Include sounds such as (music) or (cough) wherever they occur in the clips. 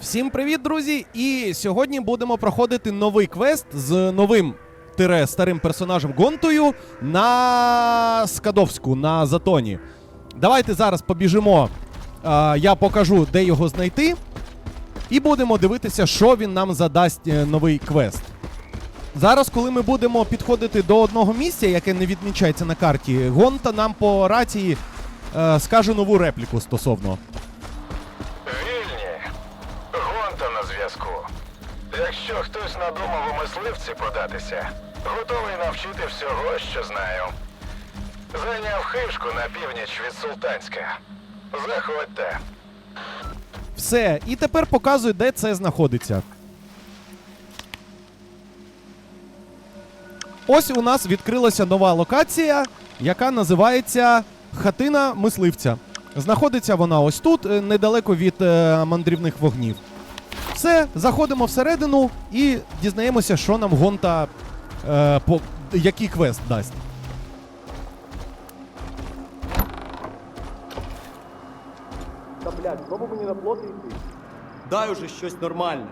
Всім привіт, друзі! І сьогодні будемо проходити новий квест з новим тире старим персонажем Гонтою на Скадовську, на Затоні. Давайте зараз побіжимо. А, я покажу, де його знайти. І будемо дивитися, що він нам задасть е, новий квест. Зараз, коли ми будемо підходити до одного місця, яке не відмічається на карті, Гонта нам по рації е, скаже нову репліку стосовно. Якщо хтось надумав у мисливці податися, готовий навчити всього, що знаю. Зайняв хишку на північ від Султанська. Заходьте. Все, і тепер показую, де це знаходиться. Ось у нас відкрилася нова локація, яка називається Хатина мисливця. Знаходиться вона ось тут, е, недалеко від е, мандрівних вогнів. Все, заходимо всередину і дізнаємося, що нам гонта е, по який квест дасть. Та блядь, знову мені на плоти йти. Дай уже щось нормальне.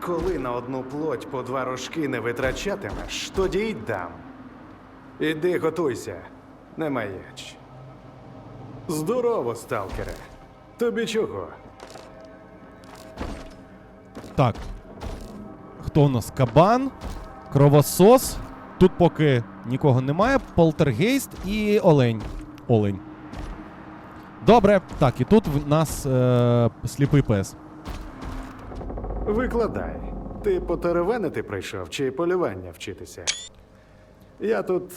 Коли на одну плоть по два рожки не витрачатимеш, тоді й дам. Іди готуйся, не маяч. Здорово, сталкере. Тобі чого? Так. Хто у нас? Кабан, кровосос. Тут поки нікого немає. Полтергейст і олень. Олень. Добре. Так, і тут в нас е- сліпий пес. Викладай. Ти потеревенити прийшов чи полювання вчитися? Я тут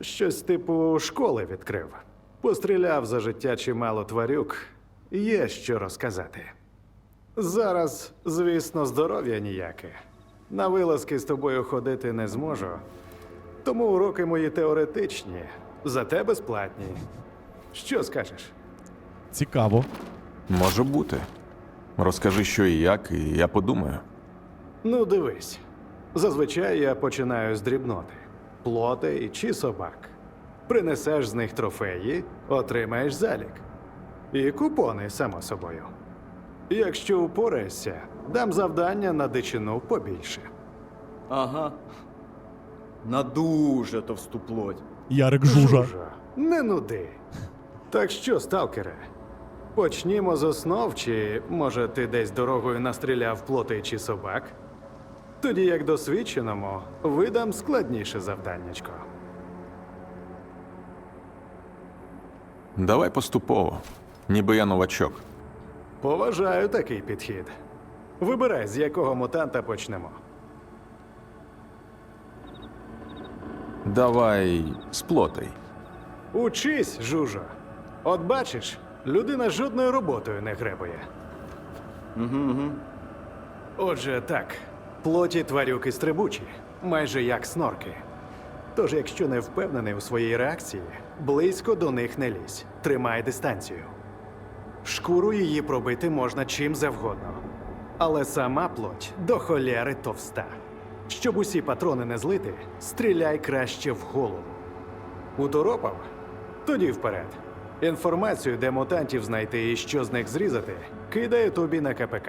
щось типу школи відкрив. Постріляв за життя чимало тварюк. Є що розказати. Зараз, звісно, здоров'я ніяке. На вилазки з тобою ходити не зможу. Тому уроки мої теоретичні, зате безплатні. Що скажеш? Цікаво. Може бути. Розкажи, що і як, і я подумаю. Ну, дивись. Зазвичай я починаю з дрібноти: плоти чи собак. Принесеш з них трофеї, отримаєш залік. І купони, само собою. Якщо упораєшся, дам завдання на дичину побільше. Ага. На дуже товсту плоть. Ярик жужа. Жужа, не нуди. Так що, сталкере, почнімо з основ, чи може ти десь дорогою настріляв плоти чи собак? Тоді, як досвідченому, видам складніше завданнячко. Давай поступово, ніби я новачок. Поважаю такий підхід. Вибирай, з якого мутанта почнемо. Давай сплотай. Учись, жужо. От бачиш, людина жодною роботою не гребує. Отже, так, плоті тварюки стрибучі, майже як снорки. Тож, якщо не впевнений у своїй реакції, близько до них не лізь. Тримай дистанцію. Шкуру її пробити можна чим завгодно. Але сама плоть до холєри товста. Щоб усі патрони не злити, стріляй краще в голову. Уторопав? Тоді вперед. Інформацію, де мутантів знайти і що з них зрізати, кидаю тобі на КПК.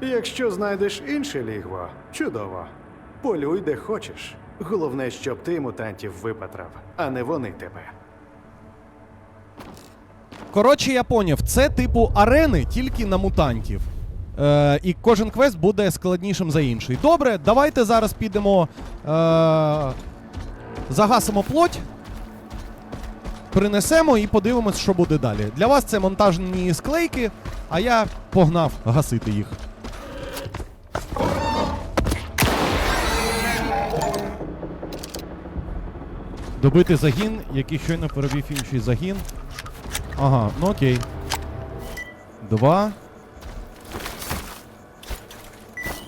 Якщо знайдеш інше лігво, чудово. Полюй де хочеш. Головне, щоб ти мутантів випатрав, а не вони тебе. Коротше, я поняв, це типу арени тільки на мутантів. Е, і кожен квест буде складнішим за інший. Добре, давайте зараз підемо. Е, загасимо плоть. Принесемо і подивимось, що буде далі. Для вас це монтажні склейки, а я погнав гасити їх. Добити загін, який щойно перевів інший загін. Ага, ну окей. Два.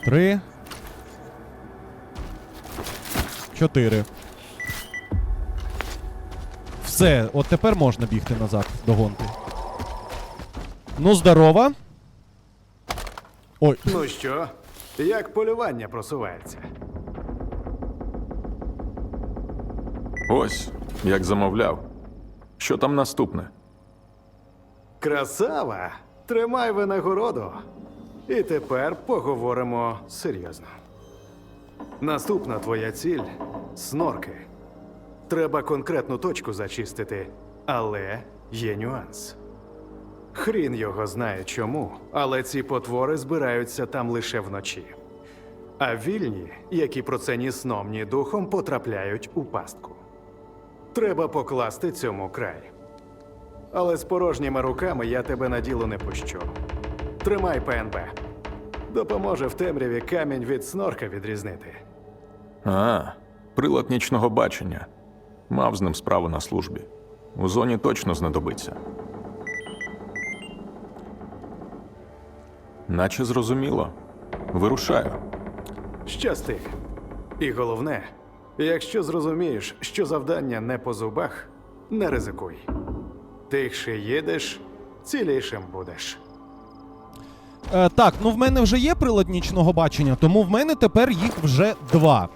Три. Чотири. Все, от тепер можна бігти назад до гонки. Ну, здорова. Ой, Ну що, як полювання просувається? Ось, як замовляв. Що там наступне? Красава! Тримай винагороду. І тепер поговоримо серйозно. Наступна твоя ціль снорки. Треба конкретну точку зачистити, але є нюанс. Хрін його знає чому, але ці потвори збираються там лише вночі. А вільні, які про це ні сном, ні духом, потрапляють у пастку. Треба покласти цьому край. Але з порожніми руками я тебе на діло не пущу. Тримай ПНБ. Допоможе в темряві камінь від снорка відрізнити. А, прилад нічного бачення. Мав з ним справу на службі. У зоні точно знадобиться. Наче зрозуміло. Вирушаю. Щасти. І головне, якщо зрозумієш, що завдання не по зубах, не ризикуй. Тихше їдеш, цілішим будеш. Е, так, ну в мене вже є прилад нічного бачення, тому в мене тепер їх вже два.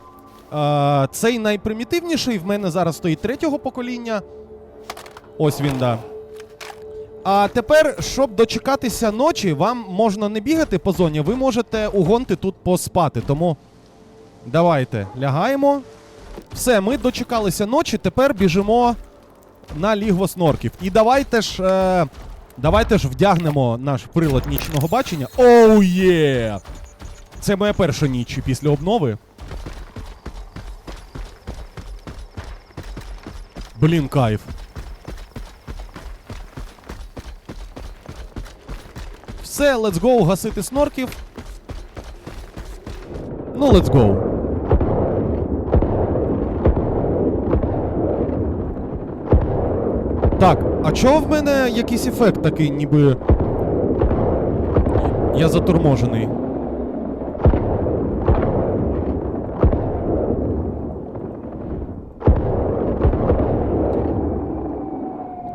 Е, цей найпримітивніший в мене зараз стоїть третього покоління. Ось він, да. А тепер, щоб дочекатися ночі, вам можна не бігати по зоні, ви можете у гонти тут поспати. Тому давайте лягаємо. Все, ми дочекалися ночі, тепер біжимо на лігво снорків. І давайте ж. Е, давайте ж вдягнемо наш прилад нічного бачення. Оу є! Це моя перша ніч після обнови. Блін, кайф. Все, let's go гасити снорків. Ну, let's go. Так, а чого в мене якийсь ефект такий, ніби. Я заторможений.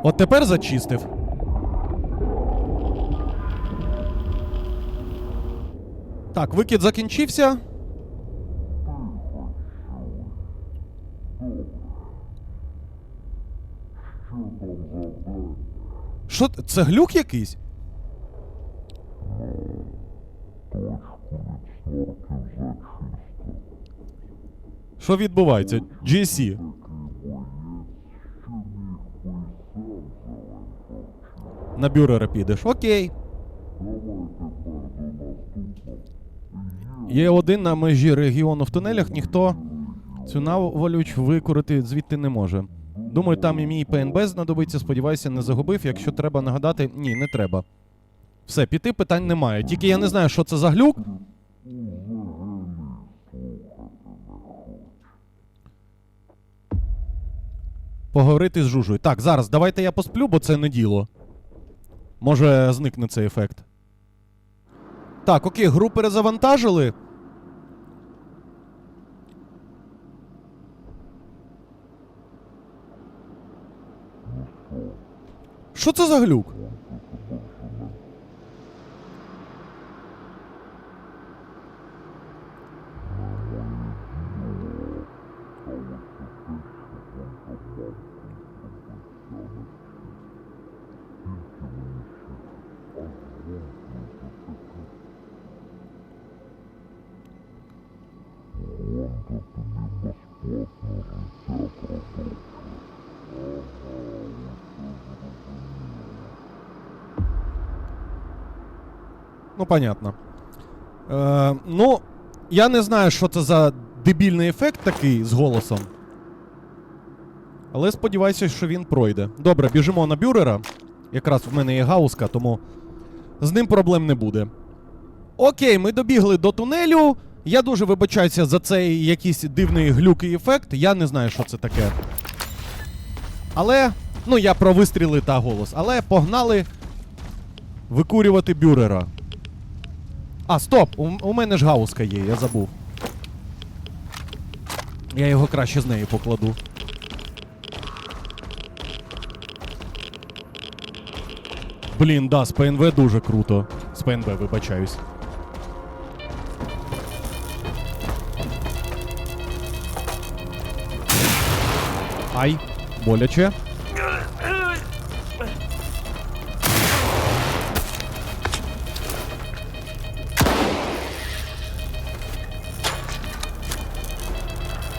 От тепер зачистив. Так, викид закінчився. Що це глюк якийсь? Що відбувається? GSC. На бюрера підеш. Окей. Є один на межі регіону в тунелях, ніхто цю наволюч викорити звідти не може. Думаю, там і мій ПНБ знадобиться, сподіваюся, не загубив. Якщо треба нагадати, ні, не треба. Все, піти питань немає. Тільки я не знаю, що це за глюк. Поговорити з жужою. Так, зараз давайте я посплю, бо це не діло. Може зникне цей ефект. Так, окей, гру перезавантажили. Що це за глюк? Ну, понятно. Е, ну, я не знаю, що це за дебільний ефект такий з голосом. Але сподіваюся, що він пройде. Добре, біжимо на бюрера. Якраз в мене є гауска, тому з ним проблем не буде. Окей, ми добігли до тунелю. Я дуже вибачаюся за цей якийсь дивний глюк і ефект. Я не знаю, що це таке. Але. Ну, я про вистріли та голос. Але погнали викурювати бюрера. А, стоп! У, у мене ж гауска є, я забув. Я його краще з нею покладу. Блін, да, з ПНВ дуже круто. З ПНВ, вибачаюсь. Ай, боляче.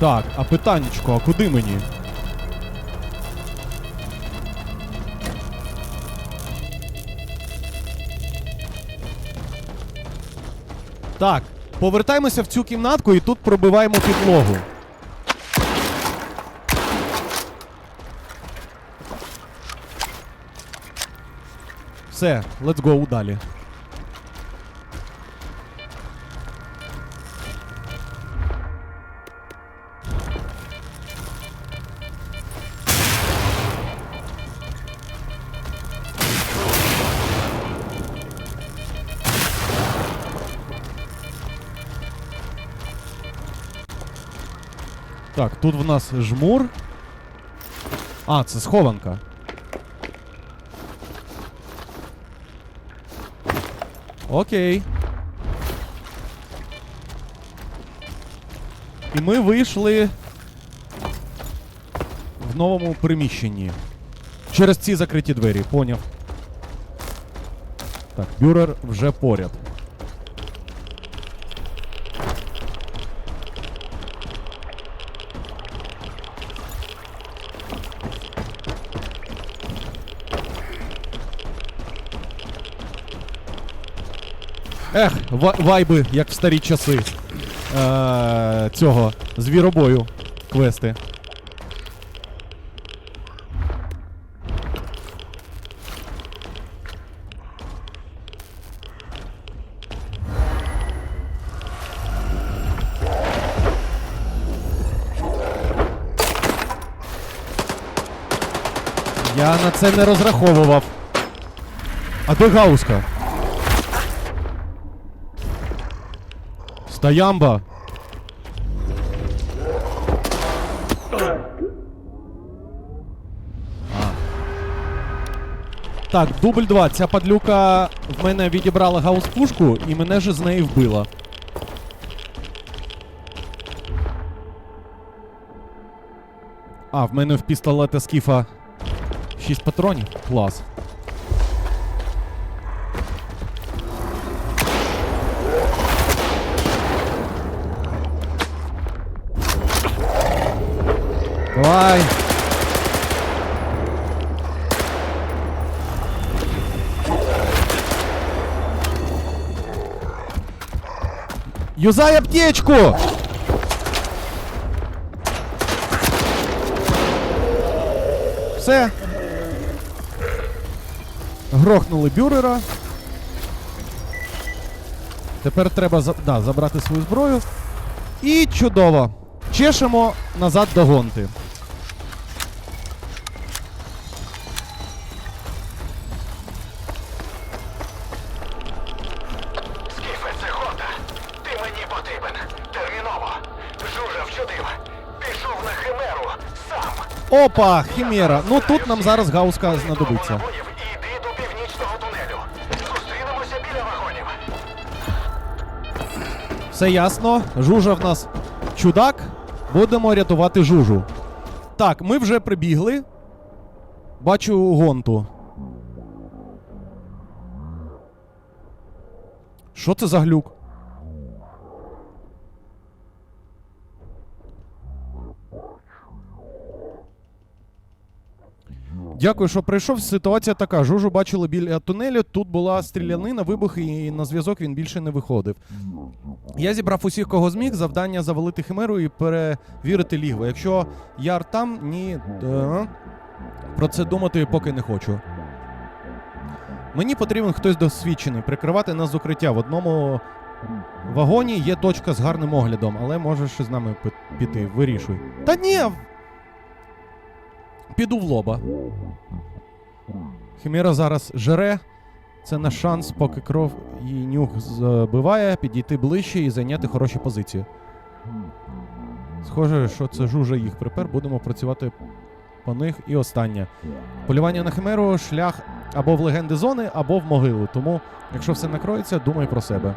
Так, а питаннячко, а куди мені? Так, повертаємося в цю кімнатку і тут пробиваємо підлогу. Все, let's go далі. Так, тут в нас жмур. А, це схованка. Окей. І ми вийшли в новому приміщенні. Через ці закриті двері, поняв. Так, бюрер вже поряд. Ех, ва- вайби, як в старі часи. Е, цього звіробою квести. Я на це не розраховував. А де Гауска? Стоямба. А. Так, дубль 2. Ця падлюка в мене відібрала гаус-пушку і мене же з неї вбила. А, в мене в пістолета скіфа 6 патронів. Клас. Давай. Юзай аптечку! Все. Грохнули бюрера. Тепер треба да, забрати свою зброю. І чудово. Чешемо назад до гонти. Опа, хімера. Ну тут нам зараз гауска знадобиться. Зустрінемося біля вагонів. Все ясно. Жужа в нас чудак. Будемо рятувати жужу. Так, ми вже прибігли. Бачу гонту. Що це за глюк? Дякую, що прийшов. Ситуація така. Жужу бачили біля тунелю. Тут була стрілянина, вибухи, і на зв'язок він більше не виходив. Я зібрав усіх, кого зміг, завдання завалити химеру і перевірити лігво. Якщо яр там, ні. е, Про це думати поки не хочу. Мені потрібен хтось досвідчений, прикривати нас з укриття. В одному вагоні є точка з гарним оглядом, але можеш з нами піти, вирішуй. Та ні! Піду в лоба. Химера зараз жере. Це наш шанс, поки кров і нюх забиває, підійти ближче і зайняти хороші позиції. Схоже, що це жужа їх припер. Будемо працювати по них. І останнє. Полювання на химеру шлях або в легенди зони, або в могилу. Тому, якщо все накроється, думай про себе.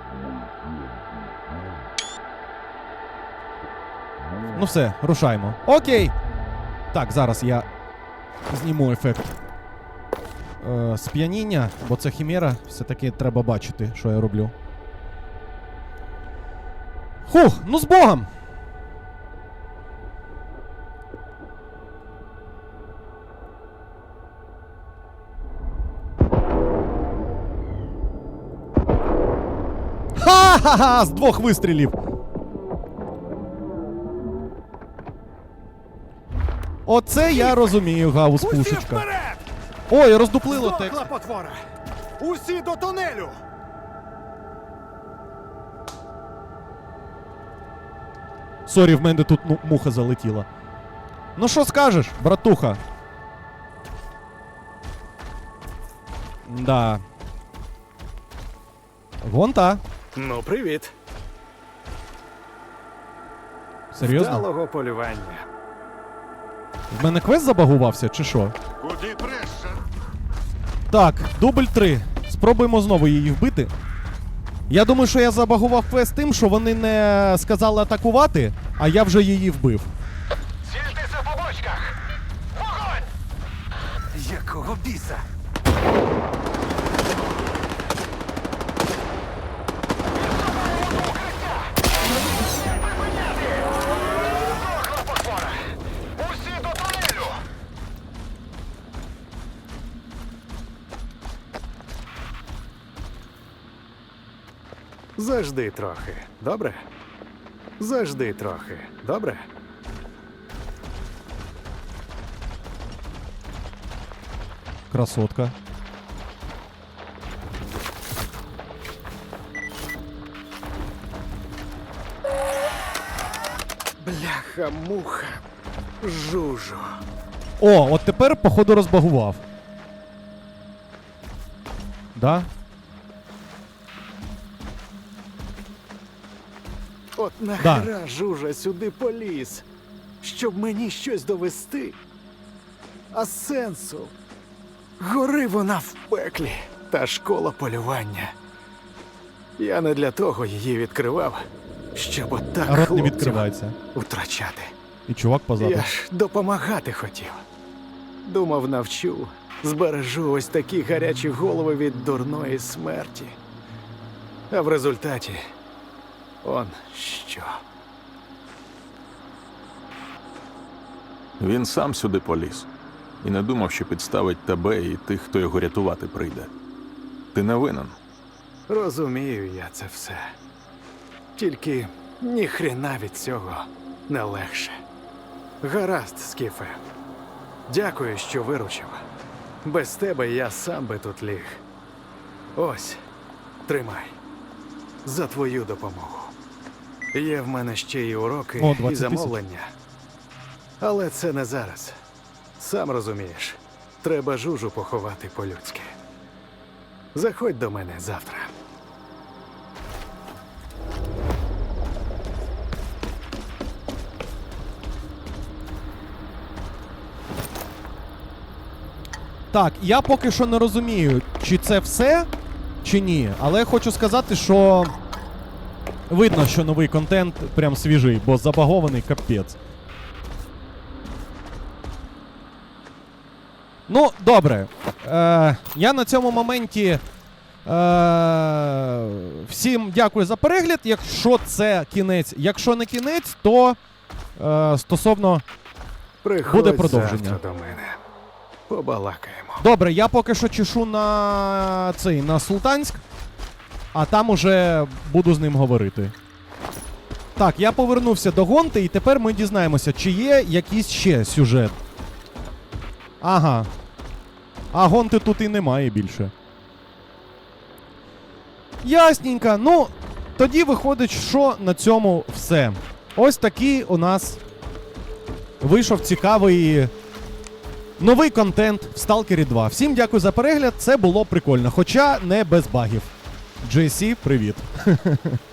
Ну все, рушаємо. Окей. Так, зараз я зніму ефект е, сп'яніння, бо це хімера, все-таки треба бачити, що я роблю. Хух, ну з Богом! Ха-ха-ха! З двох вистрілів! Оце я розумію, Гаус пушечка. Ой, роздуплило текст. Здохла потвора! Усі до тунелю! Сорі, в мене тут ну, муха залетіла. Ну що скажеш, братуха? Да. Вон та. Ну, привіт. Серйозно? Вдалого полювання. В мене квест забагувався, чи що? Куди преш? Так, дубль 3. Спробуємо знову її вбити. Я думаю, що я забагував квест тим, що вони не сказали атакувати, а я вже її вбив. Цільтеся по бочках! Вогонь! Якого біса? Зажди трохи, добре? Зажди трохи, добре? Красотка. Бляха-муха. Жужу. О, от тепер, походу, розбагував. Да? Нахера жужа сюди поліз, щоб мені щось довести. А сенсу. Гори вона в пеклі та школа полювання. Я не для того її відкривав, щоб отак Рот не відкривається. втрачати. І чувак позаду. Я ж допомагати хотів. Думав, навчу, збережу ось такі гарячі голови від дурної смерті. А в результаті он що. Він сам сюди поліз і не думав, що підставить тебе і тих, хто його рятувати прийде. Ти не винен. Розумію я це все. Тільки ніхрена від цього не легше. Гаразд, Скіфе. Дякую, що виручив. Без тебе я сам би тут ліг. Ось, тримай. За твою допомогу. Є в мене ще й уроки О, і 20 замовлення. Але це не зараз. Сам розумієш, треба жужу поховати по-людськи. Заходь до мене завтра. Так, я поки що не розумію, чи це все, чи ні. Але хочу сказати, що видно, що новий контент прям свіжий, бо забагований капець. Ну, добре. Е, я на цьому моменті. Е, всім дякую за перегляд. Якщо це кінець, якщо не кінець, то е, стосовно Приходь Буде продовження. до мене. Побалакаємо. Добре, я поки що чешу на цей на Султанськ, а там уже буду з ним говорити. Так, я повернувся до Гонти, і тепер ми дізнаємося, чи є якийсь ще сюжет. Ага. А Гонти тут і немає більше. Ясненько. Ну, тоді виходить, що на цьому все. Ось такий у нас вийшов цікавий Новий контент в Stalker 2. Всім дякую за перегляд. Це було прикольно, хоча не без багів. JC, привіт. (laughs)